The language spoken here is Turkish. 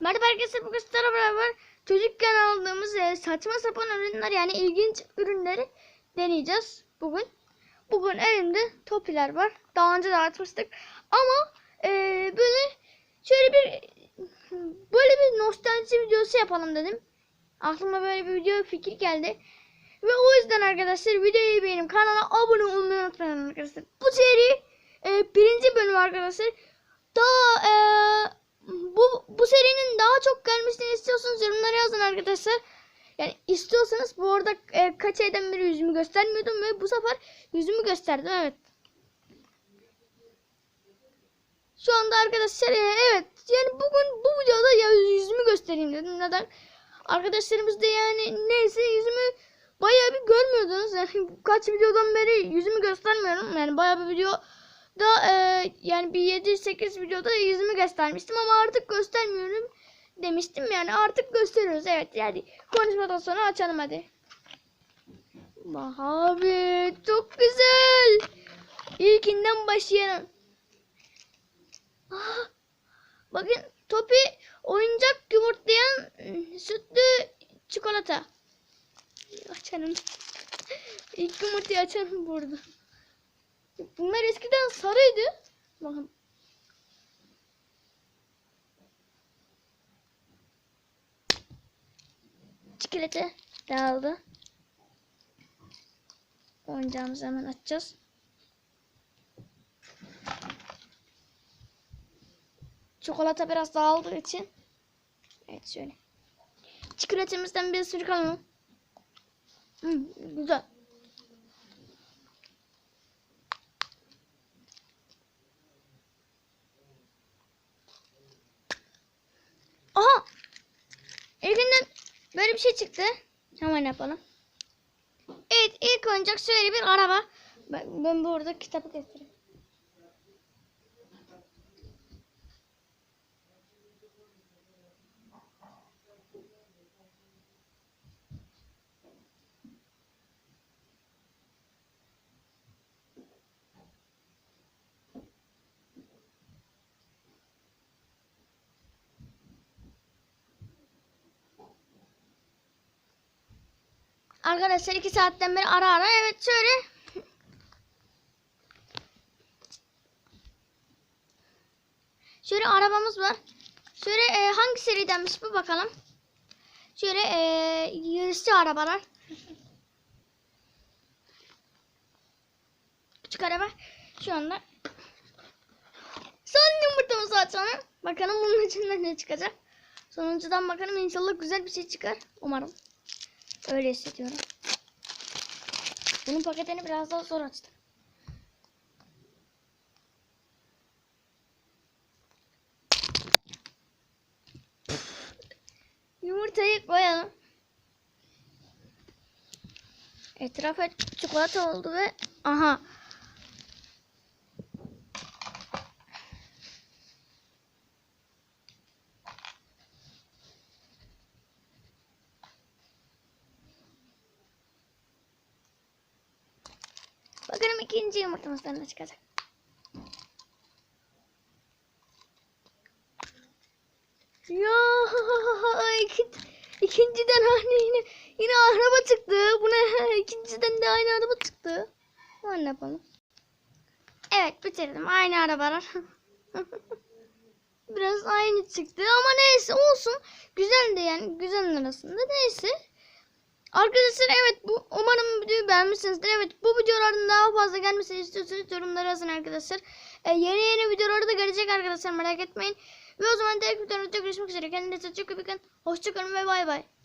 Merhaba arkadaşlar bugün sizlerle beraber çocukken aldığımız e, saçma sapan ürünler yani ilginç ürünleri deneyeceğiz bugün. Bugün elimde topiler var. Daha önce de açmıştık. Ama e, böyle şöyle bir böyle bir nostalji videosu yapalım dedim. Aklıma böyle bir video fikir geldi. Ve o yüzden arkadaşlar videoyu beğenip kanala abone olmayı unutmayın arkadaşlar. Bu seri e, birinci bölüm arkadaşlar. Daha e, bu bu serinin daha çok gelmesini istiyorsanız yorumlara yazın arkadaşlar. Yani istiyorsanız bu arada e, kaç aydan beri yüzümü göstermiyordum ve bu sefer yüzümü gösterdim evet. Şu anda arkadaşlar e, evet yani bugün bu videoda ya yüzümü göstereyim dedim. Neden? Arkadaşlarımız da yani neyse yüzümü bayağı bir görmüyordunuz. Yani kaç videodan beri yüzümü göstermiyorum. Yani bayağı bir video da e, yani bir 7-8 videoda yüzümü göstermiştim ama artık göstermiyorum demiştim yani artık gösteriyoruz evet yani konuşmadan sonra açalım hadi. Bak abi çok güzel. İlkinden başlayalım. Ah, bakın Topi oyuncak yumurtlayan sütlü çikolata. Açalım. İlk yumurtayı açalım burada. Bunlar eskiden sarıydı. Bakın. Çikolata dağıldı. Oyuncağımızı hemen açacağız. Çikolata biraz dağıldığı için. Evet şöyle. Çikolatamızdan bir sürü alalım. Hmm, güzel. Aha! İlkinden böyle bir şey çıktı. Hemen yapalım. Evet ilk oyuncak şöyle bir araba. Ben, ben burada kitabı getireyim. Arkadaşlar iki saatten beri ara ara evet şöyle. Şöyle arabamız var. Şöyle e, hangi seridenmiş bu bakalım. Şöyle e, yarışçı arabalar. Küçük araba. Şu anda. Son yumurtamızı açalım. Bakalım bunun içinden ne çıkacak. Sonuncudan bakalım inşallah güzel bir şey çıkar. Umarım. Öyle hissediyorum. Bunun paketini biraz daha zor açtım. Yumurtayı koyalım. Etrafa çikolata oldu ve aha. Bakalım ikinci yumurtamızdan ne çıkacak. Ya iki, ikinciden aynı yine yine araba çıktı. Bu ne? İkinciden de aynı araba çıktı. Ne yapalım? Evet bitirdim. Aynı arabalar. Biraz aynı çıktı ama neyse olsun. Güzeldi yani. Güzel arasında. Neyse. Arkadaşlar evet bu umarım videoyu beğenmişsinizdir. Evet bu videoların daha fazla gelmesini istiyorsanız yorumlara yazın arkadaşlar. Ee, yeni yeni videoları da gelecek arkadaşlar merak etmeyin. Ve o zaman diğer videolarda görüşmek üzere. Kendinize çok iyi bakın. Hoşçakalın ve bay bay.